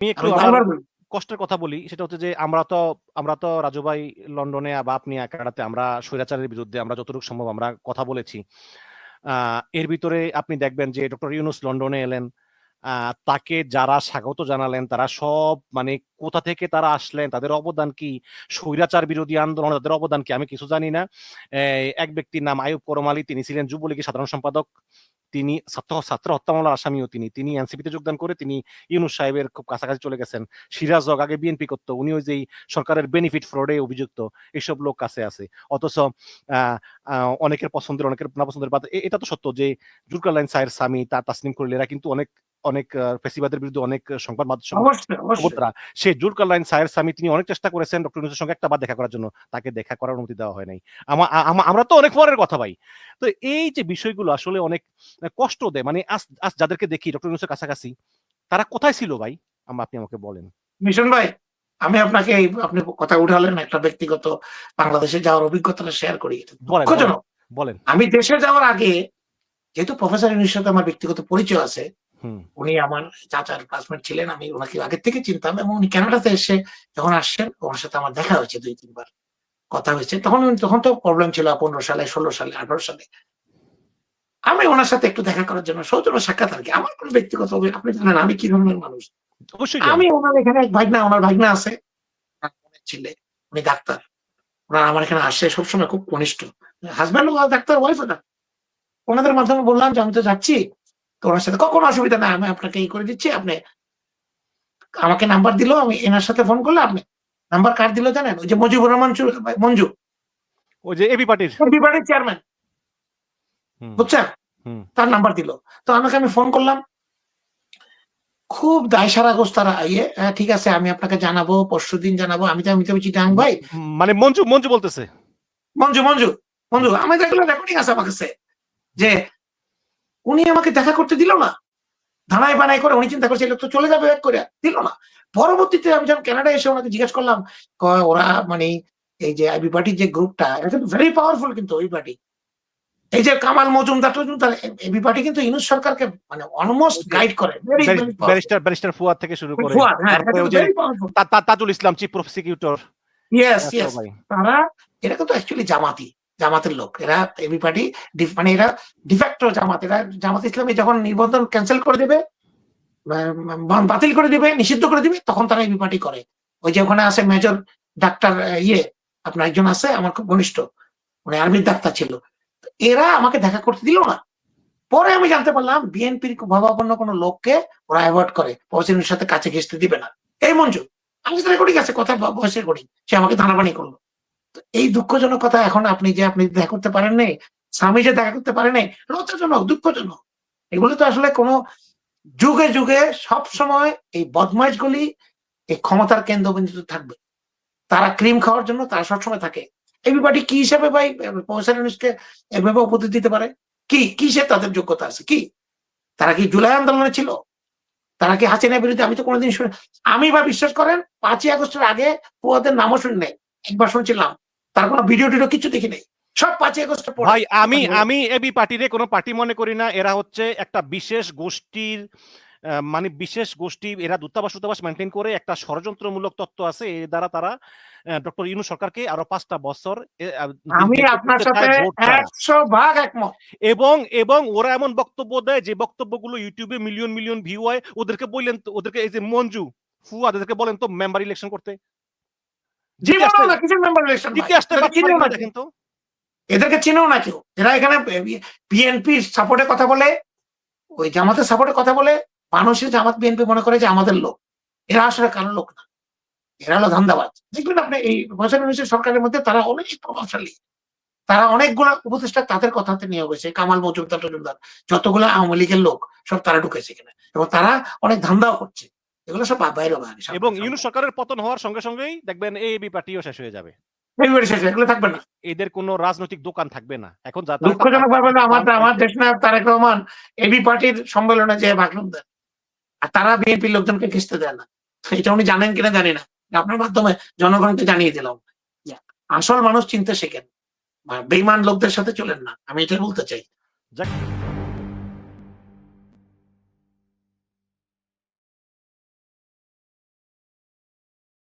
আমি একটু কষ্টের কথা বলি সেটা হচ্ছে যে আমরা তো আমরা তো রাজু ভাই লন্ডনে বা আপনি কানাডাতে আমরা স্বৈরাচারের বিরুদ্ধে আমরা যতটুকু সম্ভব আমরা কথা বলেছি। এর ভিতরে আপনি দেখবেন যে ডক্টর ইউনুস লন্ডনে এলেন আহ, তাকে যারা স্বাগত জানালেন তারা সব মানে কোথা থেকে তারা আসলেন তাদের অবদান কি? স্বৈরাচার বিরোধী আন্দোলনে তাদের অবদান কি? আমি কিছু জানি না। এক ব্যক্তির নাম আয়ুব করম আলী তিনি ছিলেন যুবলীগের সাধারণ সম্পাদক। তিনি ছাত্র ছাত্র হত্যা মামলার আসামিও তিনি। তিনি এনসিপিতে যোগদান করে তিনি ইউনুস সাহেবের খুব কাছাকাছি চলে গেছেন। সিরাজ হক আগে বিএনপি করত, উনিও ওই যে সরকারের বেনিফিট ফ্রডে অভিযুক্ত এইসব লোক কাছে আছে। অথচ অনেকের পছন্দের, অনেকের না পছন্দের এটা তো সত্য যে জুলকার লাইন সাহের স্বামী, তা তাসনিম করলে এরা কিন্তু অনেক অনেক ফেসিবাদের বিরুদ্ধে অনেক সংবাদ মাধ্যম সে লাইন সাহের স্বামী তিনি অনেক চেষ্টা করেছেন ডক্টর ইউনুসের সঙ্গে একটা বার দেখা করার জন্য। তাকে দেখা করার অনুমতি দেওয়া হয় নাই। আমা- আমা- আমরা তো অনেক পরের কথা ভাই। তো এই যে বিষয়গুলো আসলে অনেক কষ্ট দেয়। মানে আজ যাদেরকে দেখি ডক্টর ইউনুসের কাছাকাছি তারা কোথায় ছিল ভাই? আপনি আমাকে বলেন। মিশন ভাই আমি আপনাকে এই আপনি কথা উঠালেন একটা ব্যক্তিগত বাংলাদেশে যাওয়ার অভিজ্ঞতাটা শেয়ার করি। বলেন, বলেন আমি দেশে যাওয়ার আগে যেহেতু প্রফেসর ইউনির সাথে আমার ব্যক্তিগত পরিচয় আছে উনি আমার চাচার ক্লাসমেট ছিলেন আমি ওনাকে আগে থেকে চিনতাম এবং উনি কানাডাতে এসে যখন আসছেন ওনার সাথে আমার দেখা হয়েছে দুই তিনবার। কথা হয়েছে। তখন তখন তো প্রবলেম ছিল পনেরো সালে ষোলো সালে আঠারো সালে। আমি ওনার সাথে একটু দেখা করার জন্য সৌজন্য সাক্ষাৎ আর কি। আমার কোনো ব্যক্তিগত আপনি জানেন আমি কি ধরনের মানুষ? অবশ্যই আমি ওনার এখানে এক ভাগনা ওনার ভাগনা আছে। ছেলে উনি ডাক্তার। ওনার আমার এখানে আসে সবসময় খুব ঘনিষ্ঠ। Husband doctor wife doctor. ওনাদের মাধ্যমে বললাম যে আমি তো যাচ্ছি। তো ওনার সাথে কখনো অসুবিধা নাই আমি আপনাকে এই করে দিচ্ছি আপনি আমাকে নাম্বার দিলো আমি এনার সাথে ফোন করলে আপনি নাম্বার কার দিল জানেন? ওই যে মুজিবুর রহমান মঞ্জু। ওই যে এবি পার্টির বিভাগের চেয়ারম্যান বুঝছেন? তার নাম্বার দিল। তো আমাকে আমি ফোন করলাম। খুব দায়সারা গোস তারা ইয়ে হ্যাঁ, ঠিক আছে আমি আপনাকে জানাব পরশু দিন জানাব আমি তো আমি তো চিটাং ভাই। মানে মঞ্জু মঞ্জু বলতেছে। মঞ্জু মঞ্জু মঞ্জু আমি দেখলাম রেকর্ডিং আছে আমার কাছে। যে উনি আমাকে দেখা করতে দিল না। ধানাই বানায় করে উনি চিন্তা করছে লোক তো চলে যাবে এক করে। দিল না। পরবর্তীতে আমি যখন কানাডা এসে ওনাকে জিজ্ঞেস করলাম ওরা মানে এই যে আইবি পার্টির যে গ্রুপটা এটা কিন্তু ভেরি পাওয়ারফুল কিন্তু ওই পার্টি এই যে কামাল মজুমদার টজুমদার এবি পার্টি কিন্তু ইউনুস সরকারকে মানে অলমোস্ট গাইড করে। ব্যারিস্টার ব্যারিস্টার ফুয়াদ থেকে শুরু করে। হ্যাঁ, এটা তারপরে যে very powerful. তা- তা- Tajul Islam chief prosecutor yes yes তারা এরা কিন্তু অ্যাকচুয়ালি জামাতি। জামাতের লোক। এরা এবি পার্টি মানে এরা ডিফ্যাক্টর জামাত। এরা জামাত ইসলামী যখন নিবন্ধন ক্যান্সেল করে দেবে বাতিল করে দিবে, নিষিদ্ধ করে দিবে, তখন তারা এবি পার্টি করে। ওই যে ওখানে আছে মেজর ডাক্তার ইয়ে আপনার একজন আছে, আমার খুব ঘনিষ্ঠ মানে আর্মির ডাক্তার ছিল। এরা আমাকে দেখা করতে দিল না। পরে আমি জানতে পারলাম বিএনপির ভাবাপন্ন কোনো লোককে ওরা অ্যাভয়েড করে। পৌঁছানোর সাথে কাছে ঘেসতে দিবে না। এই মঞ্জু, আমি তো রেকর্ডিং আছে কথা ভয়েস রেকর্ডিং সে আমাকে ধানাবানি করল। এই দুঃখজনক কথা এখন আপনি যে আপনি দেখা করতে পারেন নাই স্বামী যে দেখা করতে পারেন নাই লজ্জাজনক, দুঃখজনক। এগুলো তো আসলে কোনো যুগে যুগে সব সময় এই বদমাইশগুলি এই ক্ষমতার কেন্দ্রবিন্দুতে থাকবে। তারা ক্রিম খাওয়ার জন্য তারা সবসময় থাকে। এভিবাডি কি হিসাবে ভাই ইউনুসকে এভাবে উপদেশ দিতে পারে? কি কিসে তাদের যোগ্যতা আছে? কি? তারা কি জুলাই আন্দোলনে ছিল? তারা কি হাসিনার বিরুদ্ধে? আমি তো কোনোদিন শুনি, আমি বা বিশ্বাস করেন, পাঁচই আগস্টের আগে পুয়াদের নামও শুনি নাই একবার শুনছিলাম তার কোনো ভিডিও টিডিও কিছু দেখি নাই সব পাঁচই আগস্টের পরে ভাই আমি আমি এবি পার্টিরে কোনো পার্টি মনে করি না এরা হচ্ছে একটা বিশেষ গোষ্ঠীর মানে বিশেষ গোষ্ঠী এরা দূতাবাস দূতাবাস মেনটেন করে একটা ষড়যন্ত্রমূলক তত্ত্ব আছে এর দ্বারা তারা ডক্টর ইউনু সরকারকে আরও পাঁচটা বছর আমি আপনার সাথে ভাগ একমত। এবং এবং ওরা এমন বক্তব্য দেয় যে বক্তব্যগুলো ইউটিউবে মিলিয়ন মিলিয়ন ভিউ হয় ওদেরকে বললেন ওদেরকে এই যে মঞ্জু ফুয়াদ এদেরকে বলেন তো মেম্বার ইলেকশন করতে। জীবনও না কিসের মেম্বার ইলেকশন চিনেও না দেখেন এদেরকে চিনেও না কেউ এরা এখানে বিএনপি সাপোর্টে কথা বলে ওই জামাতের সাপোর্টে কথা বলে মানুষের জামাত বিএনপি মনে করে যে আমাদের লোক। এরা আসলে কারও লোক না। এরা হলো ধান্দাবাজ। দেখবেন আপনি এই বছর উনিশের সরকারের মধ্যে তারা অনেক প্রভাবশালী। তারা অনেকগুলা উপদেষ্টা তাদের কথাতে নিয়ে গেছে কামাল মজুমদার টজুমদার যতগুলো আওয়ামী লীগের লোক সব তারা ঢুকেছে এখানে। এবং তারা অনেক ধান্দাও করছে। এগুলো সব বাইরে এবং সরকারের পতন হওয়ার সঙ্গে সঙ্গেই দেখবেন এবি পার্টিও শেষ হয়ে যাবে। এদের কোনো রাজনৈতিক দোকান থাকবে না। এখন দুঃখজনক ভাবে আমার আমার দেশ নায়ক তারেক রহমান এবি পার্টির সম্মেলনে যে ভাষণ দেন আর তারা বিএনপির লোকজনকে খিস্তে দেয় না। এটা উনি জানেন কিনা জানি না। আপনার মাধ্যমে জনগণকে জানিয়ে দিলাম। যে আসল মানুষ চিনতে শেখেন। বেইমান লোকদের সাথে চলেন না। আমি এটা বলতে চাই। যাক।